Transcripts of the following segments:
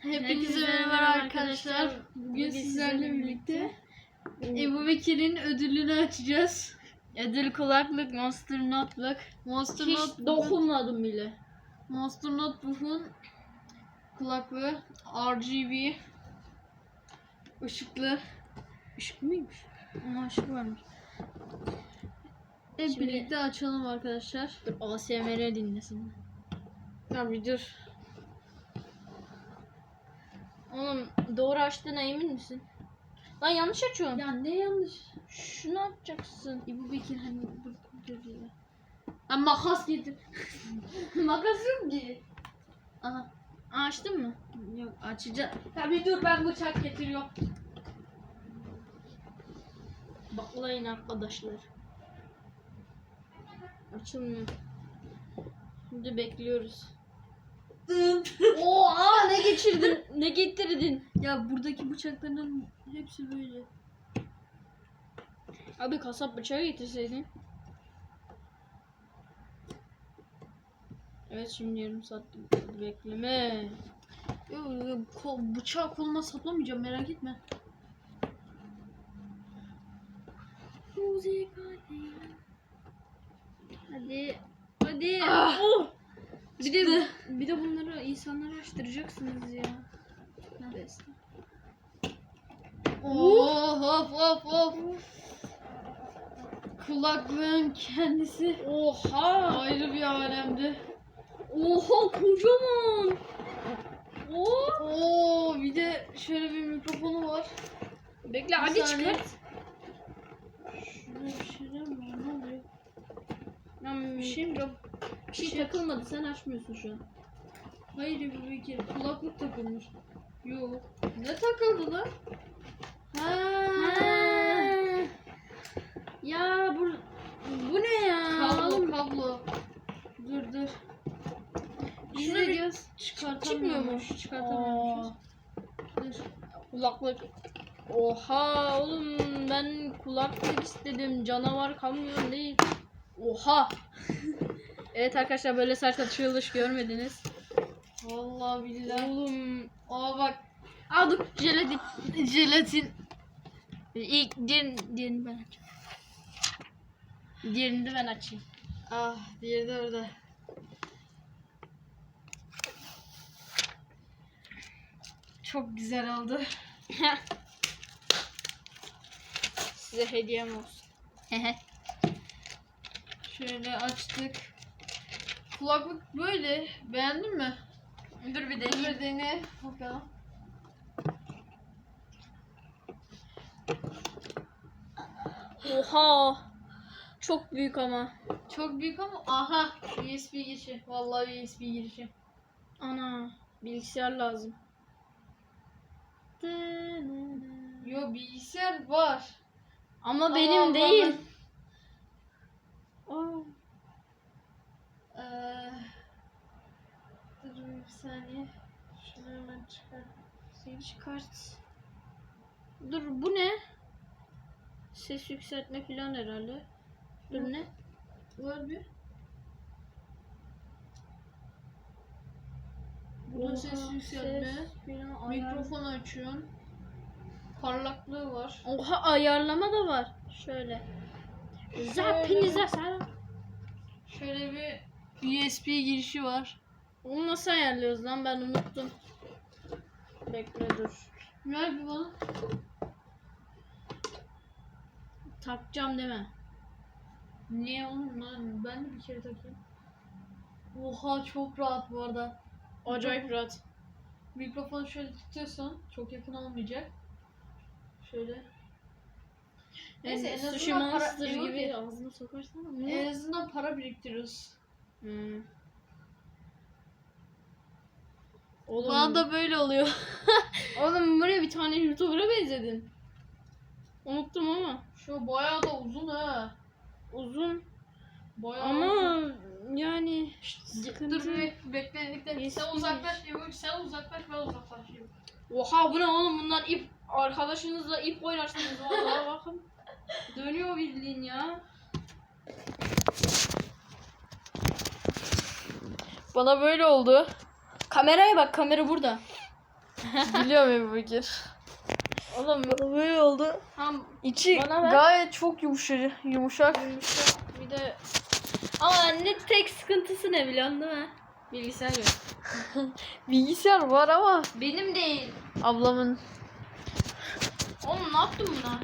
Hepinize merhaba arkadaşlar. Bugün sizlerle birlikte Ebu Bekir'in ödülünü açacağız. Ödül kulaklık, Monster Notebook. Monster Hiç Notebook'un dokunmadım bile. Monster Notebook'un kulaklığı RGB ışıklı. Işık mıymış? Ama ışık varmış. Hep Şimdi- birlikte açalım arkadaşlar. Dur ASMR dinlesin. Tabii dur. Oğlum doğru açtığına emin misin? Lan yanlış açıyorum. Ya ne yanlış? Şunu açacaksın. Ebu Bekir hani dur ya. Ben makas getir. makas yok ki. Aha. Açtın mı? Yok açacağım. Tabii dur ben bıçak getiriyorum. Baklayın arkadaşlar. Açılmıyor. Şimdi bekliyoruz. Oha ne geçirdin? ne getirdin? Ya buradaki bıçakların hepsi böyle. Abi kasap bıçağı getirseydin. Evet şimdi yarım saat bekleme. Yok bıçağı koluma saplamayacağım merak etme. Hadi. Hadi. Ah! Oh! Bir de bir de bunları insanlara açtıracaksınız ya. Neyse. Oh, of of of. Kulaklığın kendisi Oha! ayrı bir alemdi. Oha kocaman. Oh! Oo bir de şöyle bir mikrofonu var. Bekle hadi çıkart. Şurada bir şeyler var ne oluyor? Lan bir şey, mi? Bir şey takılmadı sen açmıyorsun şu an. Hayır Ebu Bekir kulaklık takılmış. Yok. Ne takıldı lan? Ha. Ya bu bu ne ya? Kablo Oğlum, kablo. Dur dur. Şunu bir bir çıkartamıyormuş. Dur. Kulaklık. Oha oğlum ben kulaklık istedim. Canavar kamyon değil. Oha. Evet arkadaşlar böyle sert atışılış görmediniz. Vallahi billahi. Oğlum. Aa bak. Aa dur jelatin. Jelatin. İlk diğerini, diğerini ben açayım. Diğerini de ben açayım. Ah diğeri de orada. Çok güzel oldu. Size hediyem olsun. Şöyle açtık. Kulaklık böyle. Beğendin mi? dur bir Bir dene bakalım. Oha. Çok büyük ama. Çok büyük ama aha USB girişi. Vallahi USB girişi. Ana. Bilgisayar lazım. Yo bilgisayar var. Ama benim değil. Aa. Ee, dur bir saniye. Şunu hemen çıkar. Seni çıkart. Dur bu ne? Ses yükseltme falan herhalde. Dur Yok. ne? Var bir. Burada Oha, ses yükseltme. ses Mikrofon açıyorsun. Parlaklığı var. Oha ayarlama da var. Şöyle. Zapinize sen. Şöyle bir USB girişi var. Onu nasıl ayarlıyoruz lan ben unuttum. Bekle dur. Ver bir bana. Takacağım deme. Niye oğlum lan? Ben de bir kere takayım. Oha çok rahat bu arada. Acayip rahat. Mikrofonu şöyle tutuyorsan çok yakın olmayacak. Şöyle. Neyse, en azından para- gibi ağzına sokarsana. En azından para biriktiriyoruz. Hmm. Oğlum, Bana da böyle oluyor. oğlum buraya bir tane YouTuber'a benzedin. Unuttum ama. Şu bayağı da uzun ha. Uzun. Bayağı Ama uzun. yani Dur sıkıntı. bir bekle bekle. Sen uzaklaş Ebru, sen uzaklaş ben uzaklaşayım. Oha bu ne oğlum bundan ip arkadaşınızla ip oynarsınız vallahi bakın. Dönüyor bildiğin ya. Bana böyle oldu. Kameraya bak kamera burada. Biliyorum Ebu Bekir. Oğlum Böyle oldu. tam İçi Bana ver. gayet çok yumuşacık, yumuşak. yumuşak bir de ama ne tek sıkıntısı ne biliyorsun değil mi? Bilgisayar yok. Bilgisayar var ama Benim değil. ablamın Oğlum ne yaptın buna?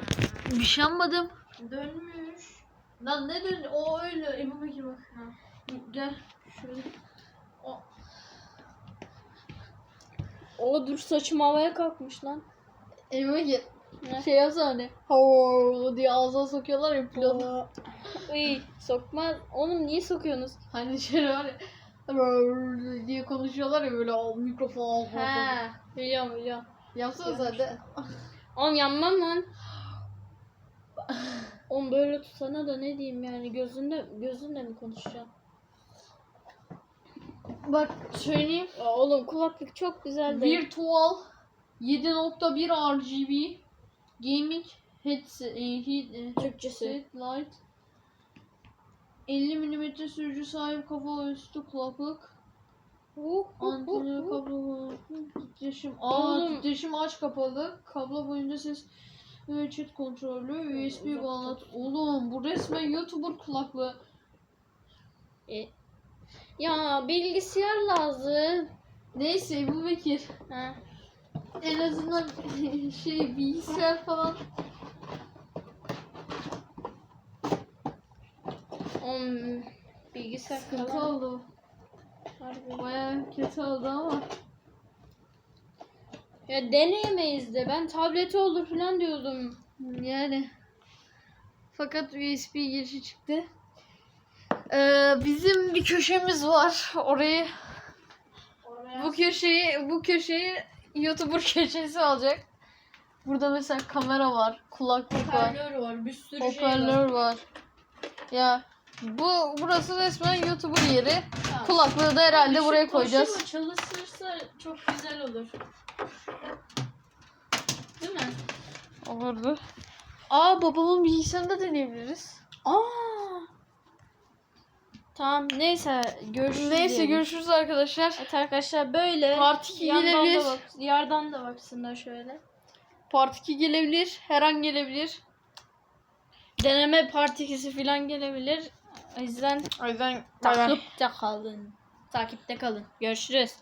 bir şey yapmadım. Dönmüş. Lan ne dön? O öyle. Ebu Bekir bak. Gel. Şöyle. O dur saçım havaya kalkmış lan. Bekir. Ne? Şey yapsana hani. Hoo diye ağzına sokuyorlar ya pilot. Uy sokmaz. Oğlum niye sokuyorsunuz? Hani şey var ya. Diye konuşuyorlar ya böyle o mikrofon. He. Biliyorum biliyorum. Yapsana de. Oğlum yanmam lan. Oğlum böyle tutsana da ne diyeyim yani gözünde gözünle mi konuşacağım? Bak söyleyeyim. Ya oğlum kulaklık çok güzel değil. Virtual 7.1 RGB gaming headset, e, heat, e, Türkçesi. headset light 50 mm sürücü sahip kafa üstü kulaklık Uh, uh, anteni uh. kablo titreşim aa titreşim aç kapalı kablo boyunca ses ve chat kontrolü USB bağlantı oğlum bu resmen YouTuber kulaklığı E, Ya bilgisayar lazım. neyse bu Bekir Ha. en azından şey bilgisayar falan Oğlum bilgisayar sıkıntı falan. oldu Harbi. Baya kötü oldu ama. Ya deneyemeyiz de ben tableti olur falan diyordum. Yani. Fakat USB girişi çıktı. Ee, bizim bir köşemiz var. Orayı bu köşeyi bu köşeyi YouTuber köşesi olacak. Burada mesela kamera var, kulaklık var, Hoparlör var, bir sürü şey var. var. Ya bu burası resmen YouTuber yeri. Ha. Kulaklığı da herhalde Işık buraya koyacağız. Çalışırsa çok güzel olur. Değil mi? Olurdu. Aa babamın bilgisayarında deneyebiliriz. Aa. Tamam neyse görüşürüz. Neyse diyelim. görüşürüz arkadaşlar. Evet arkadaşlar böyle. Part 2 Yandan gelebilir. da bak, yardan da baksınlar şöyle. Part 2 gelebilir. Her an gelebilir. Deneme part 2'si falan gelebilir. O yüzden O yüzden takipte kalın. Takipte kalın. Görüşürüz.